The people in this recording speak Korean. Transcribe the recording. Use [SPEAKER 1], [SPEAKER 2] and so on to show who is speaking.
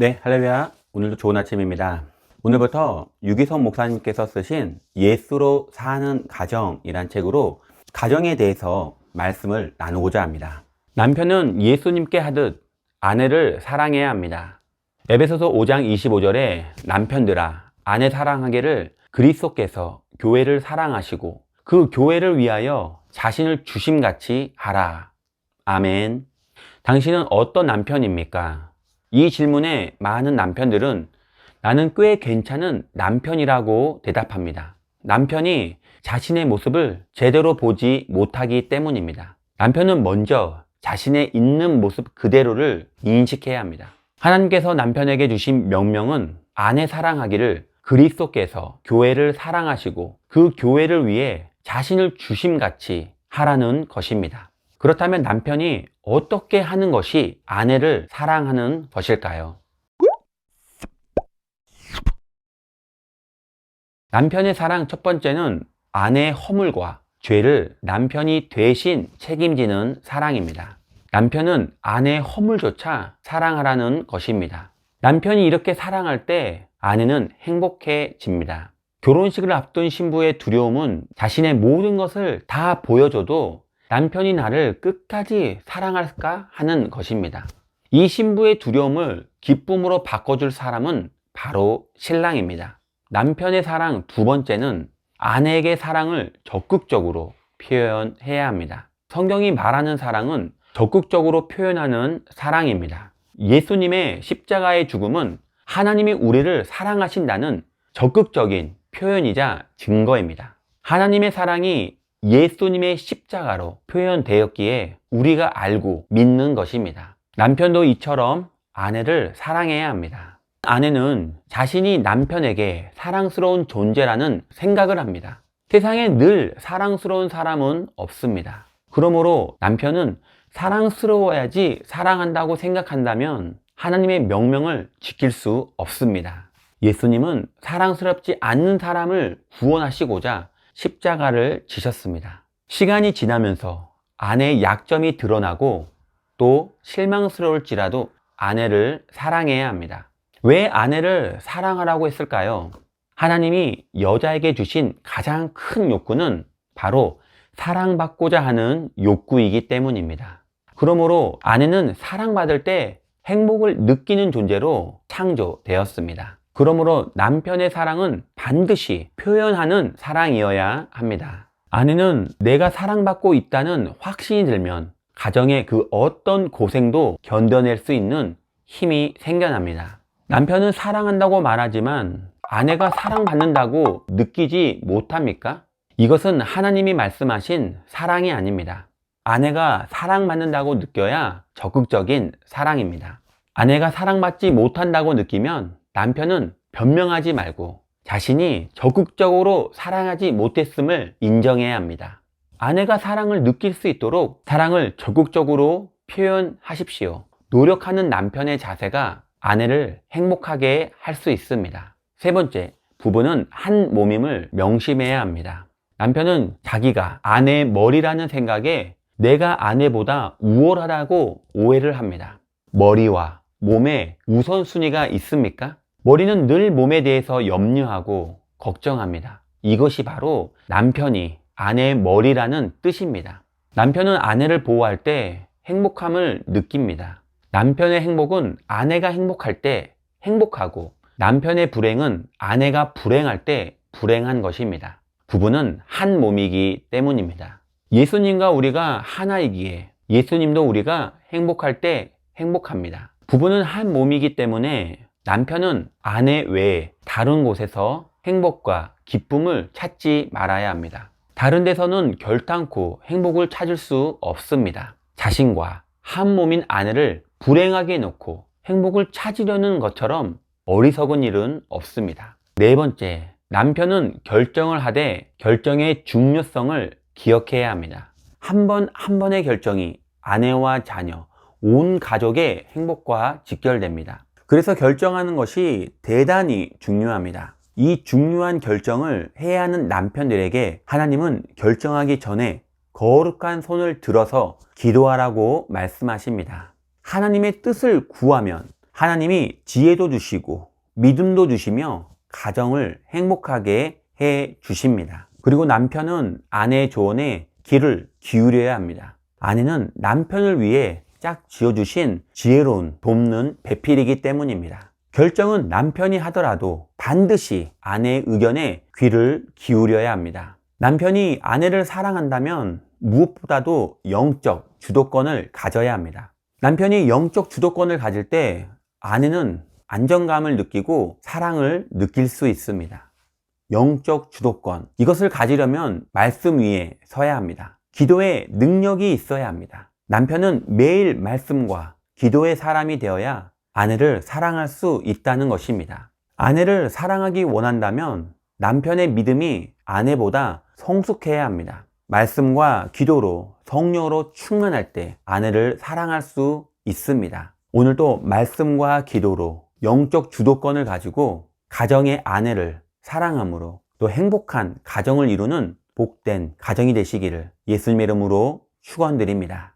[SPEAKER 1] 네, 할렐루야. 오늘도 좋은 아침입니다. 오늘부터 유기성 목사님께서 쓰신 예수로 사는 가정이란 책으로 가정에 대해서 말씀을 나누고자 합니다. 남편은 예수님께 하듯 아내를 사랑해야 합니다. 에베소서 5장 25절에 남편들아 아내 사랑하기를 그리스도께서 교회를 사랑하시고 그 교회를 위하여 자신을 주심같이 하라. 아멘. 당신은 어떤 남편입니까? 이 질문에 많은 남편들은 나는 꽤 괜찮은 남편이라고 대답합니다. 남편이 자신의 모습을 제대로 보지 못하기 때문입니다. 남편은 먼저 자신의 있는 모습 그대로를 인식해야 합니다. 하나님께서 남편에게 주신 명령은 아내 사랑하기를 그리스도께서 교회를 사랑하시고 그 교회를 위해 자신을 주심같이 하라는 것입니다. 그렇다면 남편이 어떻게 하는 것이 아내를 사랑하는 것일까요? 남편의 사랑 첫 번째는 아내의 허물과 죄를 남편이 대신 책임지는 사랑입니다. 남편은 아내의 허물조차 사랑하라는 것입니다. 남편이 이렇게 사랑할 때 아내는 행복해집니다. 결혼식을 앞둔 신부의 두려움은 자신의 모든 것을 다 보여줘도 남편이 나를 끝까지 사랑할까 하는 것입니다. 이 신부의 두려움을 기쁨으로 바꿔줄 사람은 바로 신랑입니다. 남편의 사랑 두 번째는 아내에게 사랑을 적극적으로 표현해야 합니다. 성경이 말하는 사랑은 적극적으로 표현하는 사랑입니다. 예수님의 십자가의 죽음은 하나님이 우리를 사랑하신다는 적극적인 표현이자 증거입니다. 하나님의 사랑이 예수님의 십자가로 표현되었기에 우리가 알고 믿는 것입니다. 남편도 이처럼 아내를 사랑해야 합니다. 아내는 자신이 남편에게 사랑스러운 존재라는 생각을 합니다. 세상에 늘 사랑스러운 사람은 없습니다. 그러므로 남편은 사랑스러워야지 사랑한다고 생각한다면 하나님의 명령을 지킬 수 없습니다. 예수님은 사랑스럽지 않는 사람을 구원하시고자 십자가를 지셨습니다. 시간이 지나면서 아내의 약점이 드러나고 또 실망스러울지라도 아내를 사랑해야 합니다. 왜 아내를 사랑하라고 했을까요? 하나님이 여자에게 주신 가장 큰 욕구는 바로 사랑받고자 하는 욕구이기 때문입니다. 그러므로 아내는 사랑받을 때 행복을 느끼는 존재로 창조되었습니다. 그러므로 남편의 사랑은 반드시 표현하는 사랑이어야 합니다. 아내는 내가 사랑받고 있다는 확신이 들면 가정의 그 어떤 고생도 견뎌낼 수 있는 힘이 생겨납니다. 남편은 사랑한다고 말하지만 아내가 사랑받는다고 느끼지 못합니까? 이것은 하나님이 말씀하신 사랑이 아닙니다. 아내가 사랑받는다고 느껴야 적극적인 사랑입니다. 아내가 사랑받지 못한다고 느끼면 남편은 변명하지 말고 자신이 적극적으로 사랑하지 못했음을 인정해야 합니다. 아내가 사랑을 느낄 수 있도록 사랑을 적극적으로 표현하십시오. 노력하는 남편의 자세가 아내를 행복하게 할 수 있습니다. 세 번째, 부부는 한 몸임을 명심해야 합니다. 남편은 자기가 아내의 머리라는 생각에 내가 아내보다 우월하다고 오해를 합니다. 머리와 몸에 우선순위가 있습니까? 머리는 늘 몸에 대해서 염려하고 걱정합니다. 이것이 바로 남편이 아내의 머리라는 뜻입니다. 남편은 아내를 보호할 때 행복함을 느낍니다. 남편의 행복은 아내가 행복할 때 행복하고 남편의 불행은 아내가 불행할 때 불행한 것입니다. 부부는 한 몸이기 때문입니다. 예수님과 우리가 하나이기에 예수님도 우리가 행복할 때 행복합니다. 부부는 한 몸이기 때문에 남편은 아내 외에 다른 곳에서 행복과 기쁨을 찾지 말아야 합니다. 다른 데서는 결탄코 행복을 찾을 수 없습니다. 자신과 한 몸인 아내를 불행하게 해놓고 행복을 찾으려는 것처럼 어리석은 일은 없습니다. 네 번째, 남편은 결정을 하되 결정의 중요성을 기억해야 합니다. 한 번한 번의 결정이 아내와 자녀, 온 가족의 행복과 직결됩니다. 그래서 결정하는 것이 대단히 중요합니다. 이 중요한 결정을 해야 하는 남편들에게 하나님은 결정하기 전에 거룩한 손을 들어서 기도하라고 말씀하십니다. 하나님의 뜻을 구하면 하나님이 지혜도 주시고 믿음도 주시며 가정을 행복하게 해 주십니다. 그리고 남편은 아내의 조언에 귀를 기울여야 합니다. 아내는 남편을 위해 짝 지어주신 지혜로운 돕는 배필이기 때문입니다. 결정은 남편이 하더라도 반드시 아내의 의견에 귀를 기울여야 합니다. 남편이 아내를 사랑한다면 무엇보다도 영적 주도권을 가져야 합니다. 남편이 영적 주도권을 가질 때 아내는 안정감을 느끼고 사랑을 느낄 수 있습니다. 영적 주도권. 이것을 가지려면 말씀 위에 서야 합니다. 기도에 능력이 있어야 합니다. 남편은 매일 말씀과 기도의 사람이 되어야 아내를 사랑할 수 있다는 것입니다. 아내를 사랑하기 원한다면 남편의 믿음이 아내보다 성숙해야 합니다. 말씀과 기도로 성령으로 충만할 때 아내를 사랑할 수 있습니다. 오늘도 말씀과 기도로 영적 주도권을 가지고 가정의 아내를 사랑함으로 또 행복한 가정을 이루는 복된 가정이 되시기를 예수님의 이름으로 축원드립니다.